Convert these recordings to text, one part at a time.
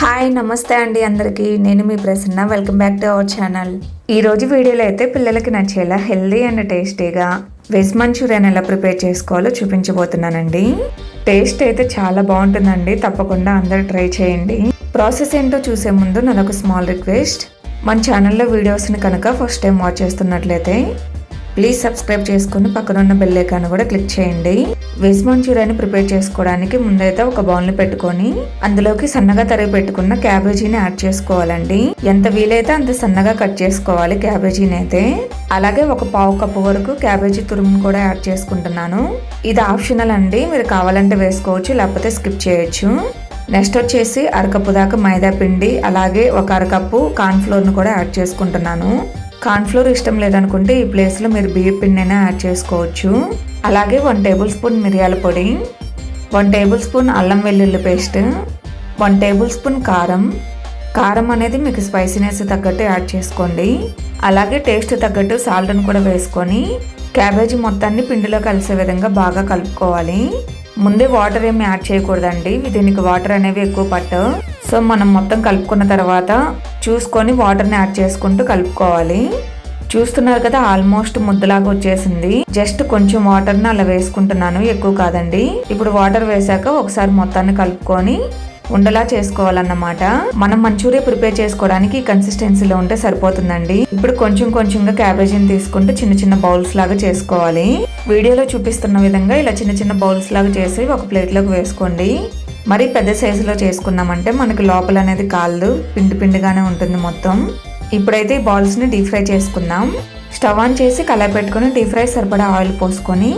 Hi నమస్తే అండి అందరికీ. నేను మీ Prasanna. Welcome back to our channel ఈరోజు వీడియోలో అయితే పిల్లలకి నచ్చేలా హెల్దీ అండ్ టేస్టీగా వెజ్ మంచూరియన్ ఎలా ప్రిపేర్ చేసుకోవాలో చూపించబోతున్నానండి. టేస్ట్ అయితే చాలా బాగుంటుందండి. తప్పకుండా అందరు ట్రై చేయండి. ప్రాసెస్ ఏంటో చూసే ముందు నాదొక స్మాల్ రిక్వెస్ట్ మన ఛానల్లో వీడియోస్ని కనుక ఫస్ట్ టైం వాచ్ చేస్తున్నట్లయితే ప్లీజ్ సబ్స్క్రైబ్ చేసుకుని పక్కనున్న బెల్ ఐకాన్ కూడా క్లిక్ చేయండి. వెజ్ మంచూరియాని ప్రిపేర్ చేసుకోవడానికి ముందైతే ఒక బౌల్ని పెట్టుకొని అందులోకి సన్నగా తరిగి పెట్టుకున్న క్యాబేజీని యాడ్ చేసుకోవాలండి. ఎంత వీలైతే అంత సన్నగా కట్ చేసుకోవాలి క్యాబేజీని అయితే. అలాగే ఒక పావు కప్పు వరకు క్యాబేజీ తురుమును కూడా యాడ్ చేసుకుంటున్నాను. ఇది ఆప్షనల్ అండి. మీరు కావాలంటే వేసుకోవచ్చు లేకపోతే స్కిప్ చేయొచ్చు. నెక్స్ట్ వచ్చేసి అరకప్పు దాకా మైదా పిండి అలాగే ఒక అరకప్పు కార్న్ఫ్లోర్ను కూడా యాడ్ చేసుకుంటున్నాను. కార్న్ఫ్లోర్ ఇష్టం లేదనుకుంటే ఈ ప్లేస్లో మీరు బియ్య పిండినైనా యాడ్ చేసుకోవచ్చు. అలాగే వన్ టేబుల్ స్పూన్ మిరియాల పొడి వన్ టేబుల్ స్పూన్ అల్లం వెల్లుల్లి పేస్ట్ వన్ టేబుల్ స్పూన్ కారం. కారం అనేది మీకు స్పైసీనెస్ తగ్గట్టు యాడ్ చేసుకోండి. అలాగే టేస్ట్ తగ్గట్టు సాల్ట్ని కూడా వేసుకొని క్యాబేజీ మొత్తాన్ని పిండిలో కలిసే విధంగా బాగా కలుపుకోవాలి. ముందే వాటర్ ఏమి యాడ్ చేయకూడదండి. దీనికి వాటర్ అనేవి ఎక్కువ పట్టు సో మనం మొత్తం కలుపుకున్న తర్వాత చూసుకొని వాటర్ని యాడ్ చేసుకుంటూ కలుపుకోవాలి. చూస్తున్నారు కదా ఆల్మోస్ట్ ముద్దలాగా వచ్చేసింది. జస్ట్ కొంచెం వాటర్ని అలా వేసుకుంటున్నాను ఎక్కువ కాదండి. ఇప్పుడు వాటర్ వేసాక ఒకసారి మొత్తాన్ని కలుపుకొని ఉండలా చేసుకోవాలన్నమాట. మనం మంచూరియా ప్రిపేర్ చేసుకోవడానికి ఈ కన్సిస్టెన్సీలో ఉంటే సరిపోతుందండి. ఇప్పుడు కొంచెం కొంచెంగా క్యాబేజీని తీసుకుంటూ చిన్న చిన్న బౌల్స్ లాగా చేసుకోవాలి. వీడియోలో చూపిస్తున్న విధంగా ఇలా చిన్న చిన్న బౌల్స్ లాగా చేసి ఒక ప్లేట్లోకి వేసుకోండి. మరి పెద్ద సైజులో చేసుకున్నామంటే మనకి లోపల అనేది కాళ్ళు పిండి పిండిగానే ఉంటుంది మొత్తం. ఇప్పుడైతే ఈ బాల్స్ని డీప్ ఫ్రై చేసుకుందాం. స్టవ్ ఆన్ చేసి కలర్ పెట్టుకుని డీప్ ఫ్రై సరిపడా ఆయిల్ పోసుకొని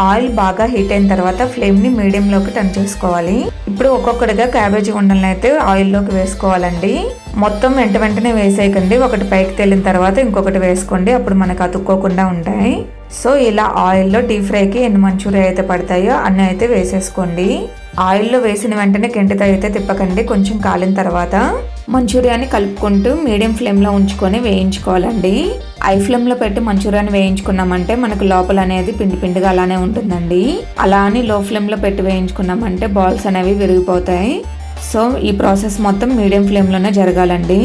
ఆయిల్ బాగా హీట్ అయిన తర్వాత ఫ్లేమ్ని మీడియంలోకి టర్న్ చేసుకోవాలి. ఇప్పుడు ఒక్కొక్కటిగా క్యాబేజీ ఉండలను అయితే ఆయిల్లోకి వేసుకోవాలండి. మొత్తం వెంట వెంటనే వేసేయకండి. ఒకటి పైకి తేలిన తర్వాత ఇంకొకటి వేసుకోండి. అప్పుడు మనకు అతుక్కోకుండా ఉంటాయి. సో ఇలా ఆయిల్లో డీప్ ఫ్రైకి ఎన్ని మంచూరియా అయితే పడతాయో అన్నీ అయితే వేసేసుకోండి. ఆయిల్లో వేసిన వెంటనే గంటతో అయితే తిప్పకండి కొంచెం కాలిన తర్వాత. మంచూరియాని కలుపుకుంటూ మీడియం ఫ్లేమ్లో ఉంచుకొని వేయించుకోవాలండి. ఐ ఫ్లేమ్లో పెట్టి మంచూరియాని వేయించుకున్నామంటే మనకు లోపల అనేది పిండి పిండిగా అలానే ఉంటుందండి. అలా అని లో ఫ్లేమ్లో పెట్టి వేయించుకున్నామంటే బాల్స్ అనేవి విరిగిపోతాయి. సో ఈ ప్రాసెస్ మొత్తం మీడియం ఫ్లేమ్లోనే జరగాలండి.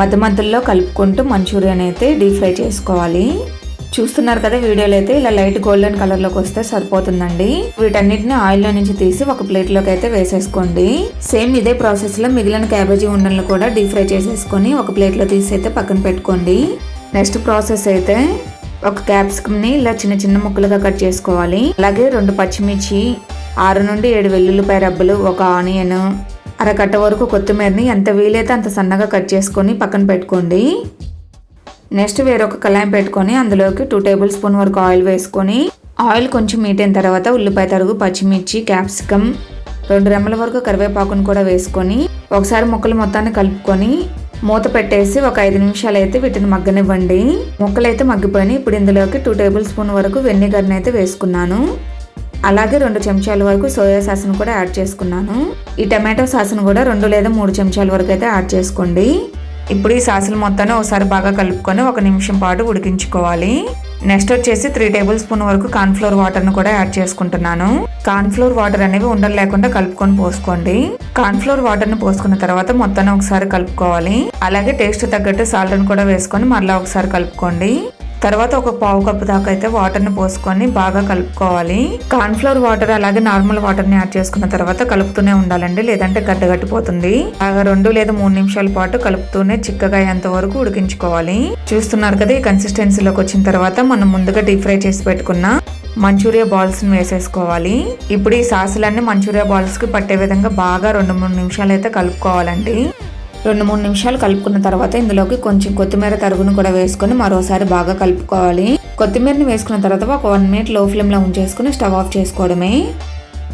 మధ్య మధ్యలో కలుపుకుంటూ మంచూరియాని అయితే డీప్ ఫ్రై చేసుకోవాలి. చూస్తున్నారు కదా వీడియోలో అయితే ఇలా లైట్ గోల్డెన్ కలర్లోకి వస్తే సరిపోతుందండి. వీటన్నిటిని ఆయిల్లో నుంచి తీసి ఒక ప్లేట్లోకి అయితే వేసేసుకోండి. సేమ్ ఇదే ప్రాసెస్లో మిగిలిన క్యాబేజీ ఉండలను కూడా డీప్ ఫ్రై చేసేసుకొని ఒక ప్లేట్లో తీసి అయితే పక్కన పెట్టుకోండి. నెక్స్ట్ ప్రాసెస్ అయితే ఒక క్యాప్సికమ్ని ఇలా చిన్న చిన్న ముక్కలుగా కట్ చేసుకోవాలి. అలాగే రెండు పచ్చిమిర్చి ఆరు నుండి ఏడు వెల్లుల్లిపాయ రబ్బలు ఒక ఆనియన్ అరకట్ట వరకు కొత్తిమీరని ఎంత వీలైతే అంత సన్నగా కట్ చేసుకొని పక్కన పెట్టుకోండి. నెక్స్ట్ వేరొక కళాయి పెట్టుకొని అందులోకి టూ టేబుల్ స్పూన్ వరకు ఆయిల్ వేసుకొని ఆయిల్ కొంచెం మీట్ అయిన తర్వాత ఉల్లిపాయ తరుగు పచ్చిమిర్చి క్యాప్సికమ్ రెండు రెమ్మల వరకు కరివేపాకును కూడా వేసుకొని ఒకసారి ముక్కలు మొత్తాన్ని కలుపుకొని మూత పెట్టేసి ఒక ఐదు నిమిషాలు అయితే వీటిని మగ్గనివ్వండి. ముక్కలు అయితే మగ్గిపోయినాయి. ఇప్పుడు ఇందులోకి టూ టేబుల్ స్పూన్ వరకు వెనిగర్ని అయితే వేసుకున్నాను. అలాగే రెండు చెంచాల వరకు సోయా సాస్ను కూడా యాడ్ చేసుకున్నాను. ఈ టమాటో సాస్ను కూడా రెండు లేదా మూడు చెంచాల వరకు అయితే యాడ్ చేసుకోండి. ఇప్పుడు ఈ సాసులు మొత్తాన్ని ఒకసారి బాగా కలుపుకొని ఒక నిమిషం పాటు ఉడికించుకోవాలి. నెక్స్ట్ వచ్చేసి త్రీ టేబుల్ స్పూన్ వరకు కార్న్ఫ్లోర్ వాటర్ను కూడా యాడ్ చేసుకుంటున్నాను. కార్న్ఫ్లోర్ వాటర్ అనేవి ఉండలు లేకుండా కలుపుకొని పోసుకోండి. కార్న్ఫ్లోర్ వాటర్ని పోసుకున్న తర్వాత మొత్తాన్ని ఒకసారి కలుపుకోవాలి. అలాగే టేస్ట్ తగ్గట్టు సాల్ట్ని కూడా వేసుకొని మరలా ఒకసారి కలుపుకోండి. తర్వాత ఒక పావు కప్పు దాకా అయితే వాటర్ని పోసుకొని బాగా కలుపుకోవాలి. కార్న్ఫ్లవర్ వాటర్ అలాగే నార్మల్ వాటర్ని యాడ్ చేసుకున్న తర్వాత కలుపుతూనే ఉండాలండి లేదంటే గడ్డగట్టిపోతుంది బాగా రెండు లేదా మూడు నిమిషాల పాటు కలుపుతూనే చిక్కగా అయ్యేంత వరకు ఉడికించుకోవాలి. చూస్తున్నారు కదా ఈ కన్సిస్టెన్సీలోకి వచ్చిన తర్వాత మనం ముందుగా డీప్ ఫ్రై చేసి పెట్టుకున్న మంచూరియా బాల్స్ని వేసేసుకోవాలి. ఇప్పుడు ఈ సాసులన్నీ మంచూరియా బాల్స్కి పట్టే విధంగా బాగా రెండు మూడు నిమిషాలు అయితే కలుపుకోవాలండి. రెండు మూడు నిమిషాలు కలుపుకున్న తర్వాత ఇందులోకి కొంచెం కొత్తిమీర తరుగును కూడా వేసుకొని మరోసారి బాగా కలుపుకోవాలి. కొత్తిమీరని వేసుకున్న తర్వాత ఒక వన్ మినిట్లో ఫ్లేమ్లో ఉంచేసుకుని స్టవ్ ఆఫ్ చేసుకోవడమే.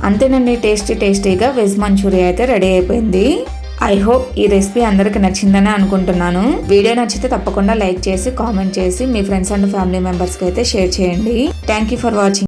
అంతేనండి టేస్టీ టేస్టీగా వెజ్ మంచూరియా అయితే రెడీ అయిపోయింది. ఐ హోప్ ఈ రెసిపీ అందరికి నచ్చిందని అనుకుంటున్నాను. వీడియో నచ్చితే తప్పకుండా లైక్ చేసి కామెంట్ చేసి మీ ఫ్రెండ్స్ అండ్ ఫ్యామిలీ మెంబర్స్కి అయితే షేర్ చేయండి. Thank you for watching.